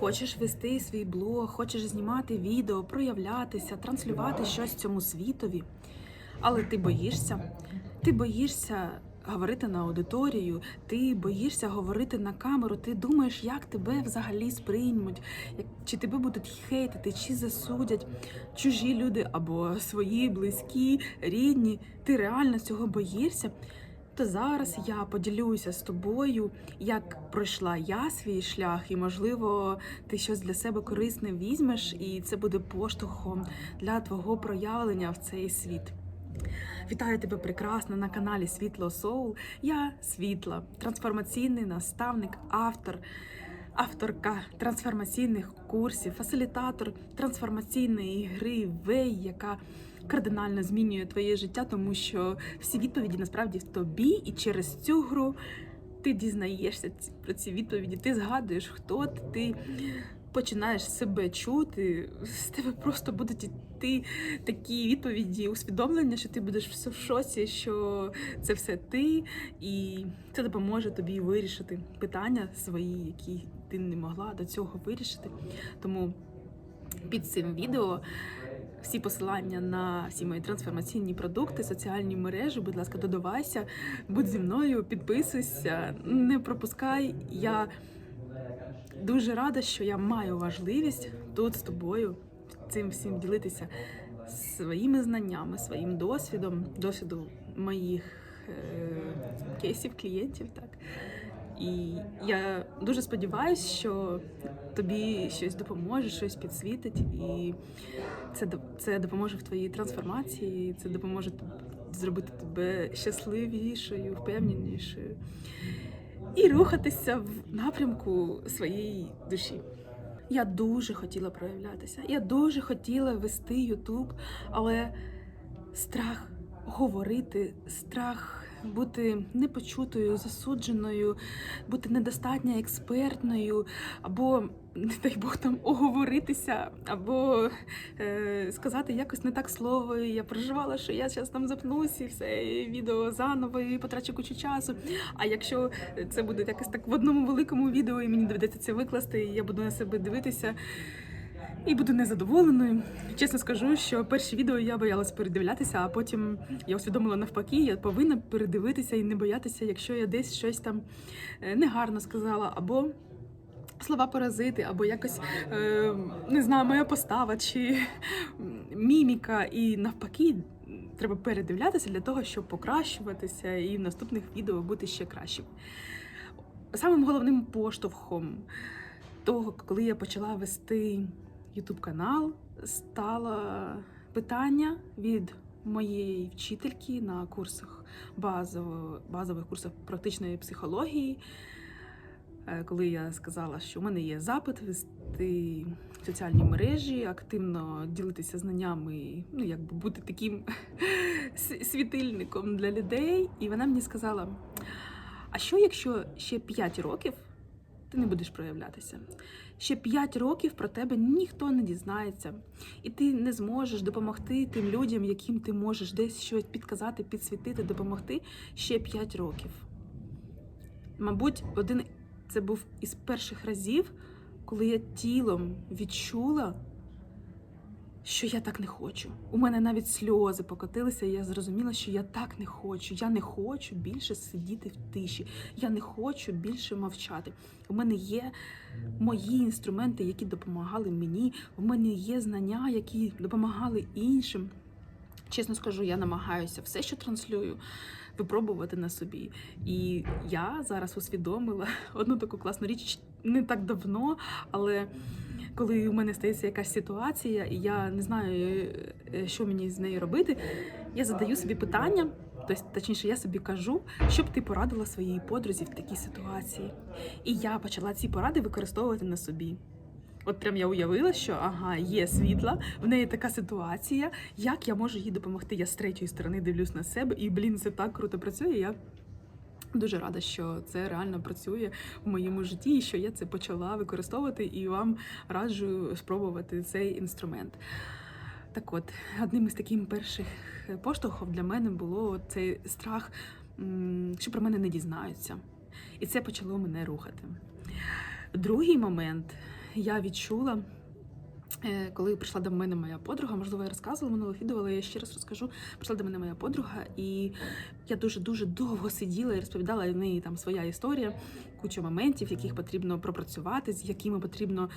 Хочеш вести свій блог, хочеш знімати відео, проявлятися, транслювати щось цьому світові, але ти боїшся. Ти боїшся говорити на аудиторію, ти боїшся говорити на камеру, ти думаєш, як тебе взагалі сприймуть, чи тебе будуть хейтити, чи засудять чужі люди або свої близькі, рідні. Ти реально цього боїшся. То зараз я поділюся з тобою, як пройшла я свій шлях, і можливо, ти щось для себе корисне візьмеш, і це буде поштовхом для твого проявлення в цей світ. Вітаю тебе прекрасно на каналі Світло Соул. Я Світла, трансформаційний наставник, автор, авторка трансформаційних курсів, фасилітатор трансформаційної гри Вей, яка кардинально змінює твоє життя, тому що всі відповіді насправді в тобі, і через цю гру ти дізнаєшся про ці відповіді, ти згадуєш, хто ти. ти починаєш себе чути, з тебе просто будуть йти такі відповіді, усвідомлення, що ти будеш все в шоці, що це все ти, і це допоможе тобі вирішити питання свої, які ти не могла до цього вирішити. Тому під цим відео всі посилання на всі мої трансформаційні продукти, соціальні мережі, будь ласка, додавайся, будь зі мною, підписуйся, не пропускай. Я дуже рада, що я маю важливість тут з тобою цим всім ділитися своїми знаннями, своїм досвідом, досвіду моїх е, кейсів, клієнтів. Так. І я дуже сподіваюся, що тобі щось допоможе, щось підсвітить, і це, це допоможе в твоїй трансформації, це допоможе зробити тебе щасливішою, впевненішою і рухатися в напрямку своєї душі. Я дуже хотіла проявлятися, я дуже хотіла вести Ютуб, але страх говорити, страх бути непочутою, засудженою, бути недостатньо експертною, або, не дай Бог, там оговоритися, або е, сказати якось не так слово. І Я переживала, що я зараз там запнусь і все і відео заново і потрачу кучу часу. А якщо це буде якось так в одному великому відео, і мені доведеться це викласти, і я буду на себе дивитися. І буду незадоволеною. Чесно скажу, що перші відео я боялась передивлятися, а потім я усвідомила навпаки, я повинна передивитися і не боятися, якщо я десь щось там е, негарно сказала, або слова паразити, або якось е, не знаю, моя постава чи міміка. І навпаки, треба передивлятися для того, щоб покращуватися і в наступних відео бути ще кращим. Самим головним поштовхом того, коли я почала вести YouTube канал, стало питання від моєї вчительки на курсах базово, базових курсах практичної психології. Е, Коли я сказала, що в мене є запит вести соціальні мережі, активно ділитися знаннями, ну якби бути таким світильником для людей. І вона мені сказала: а що, якщо ще 5 років ти не будеш проявлятися? Ще 5 років про тебе ніхто не дізнається, і ти не зможеш допомогти тим людям, яким ти можеш десь щось підказати, підсвітити, допомогти ще 5 років. Мабуть, один це був із перших разів, коли я тілом відчула, що я так не хочу. У мене навіть сльози покотилися, і я зрозуміла, що я так не хочу. Я не хочу більше сидіти в тиші. Я не хочу більше мовчати. У мене є мої інструменти, які допомагали мені. У мене є знання, які допомагали іншим. Чесно скажу, я намагаюся все, що транслюю, випробувати на собі. І я зараз усвідомила одну таку класну річ не так давно, але коли у мене стається якась ситуація, і я не знаю, е, що мені з нею робити, я задаю собі питання. Тобто, точніше, я собі кажу, що б ти порадила своїй подрузі в такій ситуації. І я почала ці поради використовувати на собі. От прям я уявила, що ага, є світла, в неї така ситуація. Як я можу їй допомогти? Я з третьої сторони дивлюсь на себе, і блін, це так круто працює. Я дуже рада, що це реально працює в моєму житті, і що я це почала використовувати, і вам раджу спробувати цей інструмент. Так от, одним із таких перших поштовхів для мене було цей страх, що про мене не дізнаються. І це почало мене рухати. Другий момент, я відчула. Е, Коли прийшла до мене моя подруга, можливо, я розказувала минуле відео, але я ще раз розкажу. Прийшла до мене моя подруга, і я дуже дуже довго сиділа і розповідала в неї там своя історія, куча моментів, яких потрібно пропрацювати, з якими потрібно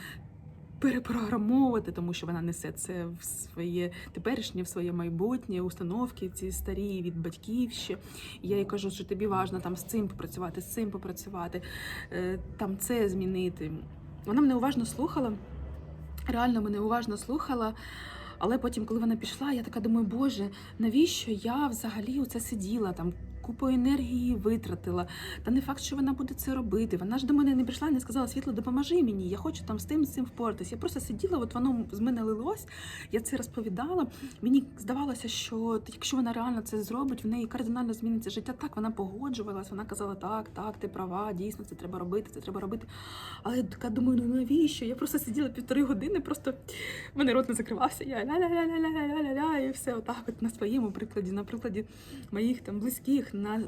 перепрограмовувати, тому що вона несе це в своє теперішнє, в своє майбутнє, установки ці старі від батьків ще. Я їй кажу, що тобі важливо там з цим попрацювати, з цим попрацювати, е, там це змінити. Вона мене уважно слухала, реально мене уважно слухала. Але потім, коли вона пішла, я така думаю, боже, навіщо я взагалі у це сиділа там? Купу енергії витратила. Та не факт, що вона буде це робити. Вона ж до мене не прийшла і не сказала, світло, допоможи мені. Я хочу там з тим з цим впоратись. Я просто сиділа, от воно з мене лилось. Я це розповідала. Мені здавалося, що якщо вона реально це зробить, в неї кардинально зміниться життя. Так вона погоджувалась. Вона казала, так, так, ти права, дійсно, це треба робити, це треба робити. Але я така думаю, ну навіщо? Я просто сиділа півтори години, просто в мене рот не закривався. Я ля-ля-ля-ля-ля-ля-ля-ля, і все отак, от на своєму прикладі, на прикладі моїх там близьких, на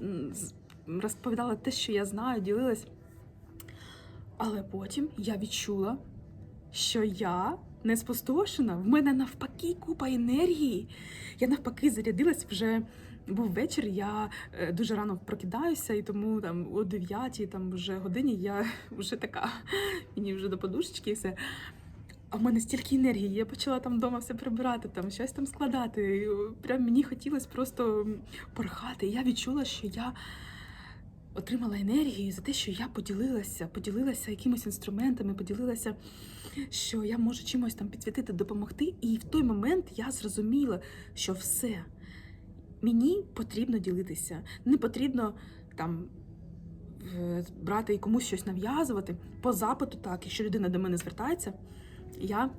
розповідала те, що я знаю, ділилась. Але потім я відчула, що я не спустошена. В мене навпаки купа енергії. Я навпаки зарядилась вже. Був вечір, я е, дуже рано прокидаюся, і тому там о 9 там вже годині я вже така, мені вже до подушечки і все. А в мене стільки енергії, я почала там вдома все прибирати, там щось там складати. І, Прям мені хотілося просто порхати. І я відчула, що я отримала енергію за те, що я поділилася, поділилася якимись інструментами, поділилася, що я можу чимось там підсвітити, допомогти. І в той момент я зрозуміла, що все мені потрібно ділитися. Не потрібно там брати і комусь щось нав'язувати. По запиту, так, якщо людина до мене звертається, я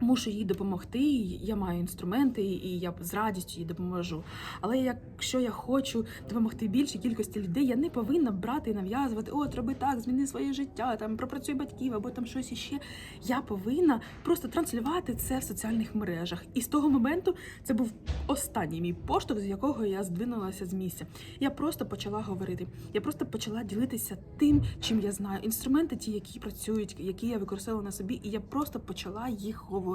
мушу їй допомогти. Я маю інструменти, і я з радістю їй допоможу. Але якщо я хочу допомогти більшій кількості людей, я не повинна брати і нав'язувати, от роби так, зміни своє життя, там пропрацюй батьків або там щось іще. Я повинна просто транслювати це в соціальних мережах. І з того моменту це був останній мій поштовх, з якого я здвинулася з місця. Я просто почала говорити. Я просто почала ділитися тим, чим я знаю. Інструменти, ті, які працюють, які я використовувала на собі, і я просто почала їх говорити.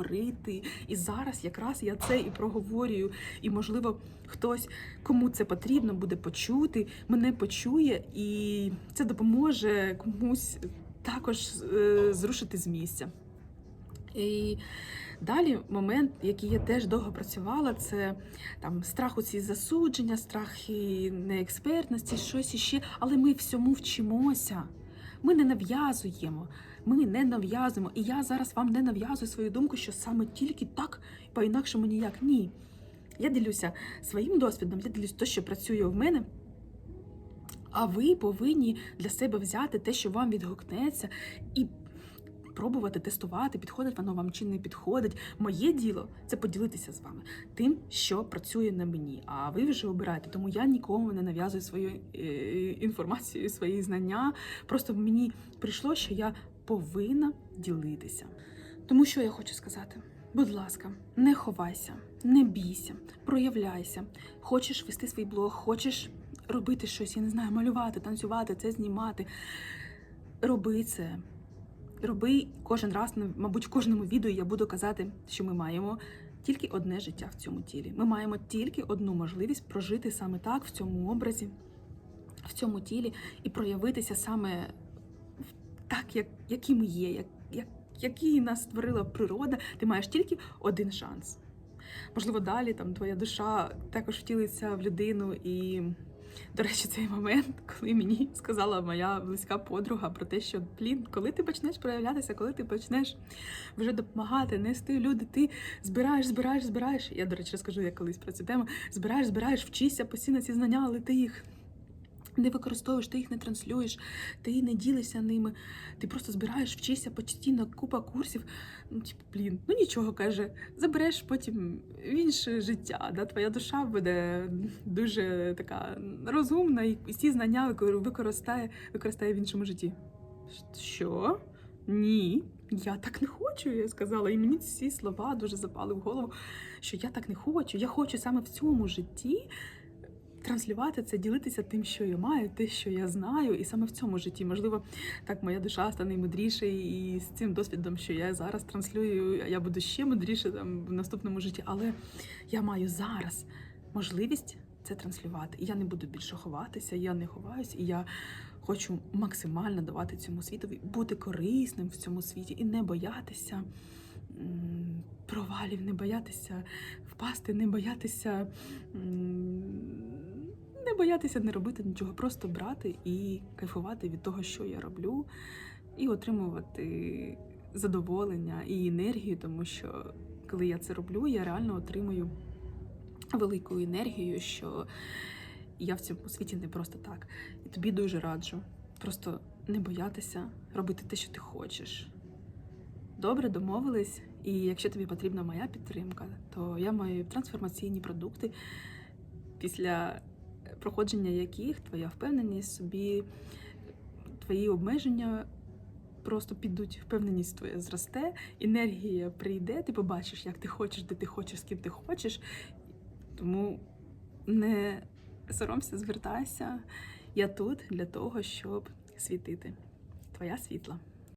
І зараз якраз я це і проговорюю. І можливо, хтось, кому це потрібно, буде почути, мене почує, і це допоможе комусь також е, зрушити з місця. І далі момент, який я теж довго працювала, це там страх у ці засудження, страх неекспертності, щось іще. Але ми всьому вчимося. Ми не нав'язуємо. Ми не нав'язуємо. І я зараз вам не нав'язую свою думку, що саме тільки так, по-інакшому ніяк. Ні. Я ділюся своїм досвідом, я ділюся те, що працює в мене. А ви повинні для себе взяти те, що вам відгукнеться, і пробувати тестувати, підходить воно вам чи не підходить. Моє діло це поділитися з вами тим, що працює на мені. А ви вже обираєте. Тому я нікому не нав'язую свою е, інформацію, свої знання. Просто мені прийшло, що я повинна ділитися. Тому що я хочу сказати. Будь ласка, не ховайся, не бійся, проявляйся. Хочеш вести свій блог, хочеш робити щось, я не знаю, малювати, танцювати, це знімати. Роби це. Роби кожен раз, ну, мабуть, в кожному відео я буду казати, що ми маємо тільки одне життя в цьому тілі. Ми маємо тільки одну можливість прожити саме так, в цьому образі, в цьому тілі, і проявитися саме так, як, які ми є, як, як, які нас створила природа. Ти маєш тільки один шанс. Можливо, далі там твоя душа також втілиться в людину і. До речі, цей момент, коли мені сказала моя близька подруга про те, що блін, коли ти почнеш проявлятися, коли ти почнеш вже допомагати, нести люди, ти збираєш, збираєш, збираєш. Я, до речі, розкажу я колись про цю тему. Збираєш, збираєш, вчишся постійно ці знання, але ти їх не використовуєш, ти їх не транслюєш, ти не ділишся ними. Ти просто збираєш, вчишся постійно, купа курсів. Ну, типу, блін, ну нічого каже, забереш потім в інше життя. Да? Твоя душа буде дуже така розумна і всі знання використає, використає в іншому житті. Що? Ні, я так не хочу, я сказала. І мені ці слова дуже запали в голову, що я так не хочу. Я хочу саме в цьому житті транслювати це, ділитися тим, що я маю, те, що я знаю, і саме в цьому житті, можливо, так моя душа стане мудріше, і з цим досвідом, що я зараз транслюю, я буду ще мудріше там в наступному житті. Але я маю зараз можливість це транслювати. І я не буду більше ховатися, я не ховаюсь, і я хочу максимально давати цьому світові, бути корисним в цьому світі і не боятися провалів, не боятися впасти, не боятися. Не боятися не робити нічого, просто брати і кайфувати від того, що я роблю, і отримувати задоволення і енергію, тому що коли я це роблю, я реально отримую велику енергію, що я в цьому світі не просто так. І тобі дуже раджу. Просто не боятися робити те, що ти хочеш. Добре, домовились. І якщо тобі потрібна моя підтримка, то я маю трансформаційні продукти, після проходження яких твоя впевненість собі, твої обмеження просто підуть, впевненість твоя зросте, енергія прийде, ти побачиш, як ти хочеш, де ти хочеш, з ким ти хочеш. Тому не соромся, звертайся. Я тут для того, щоб світити. Твоя світла.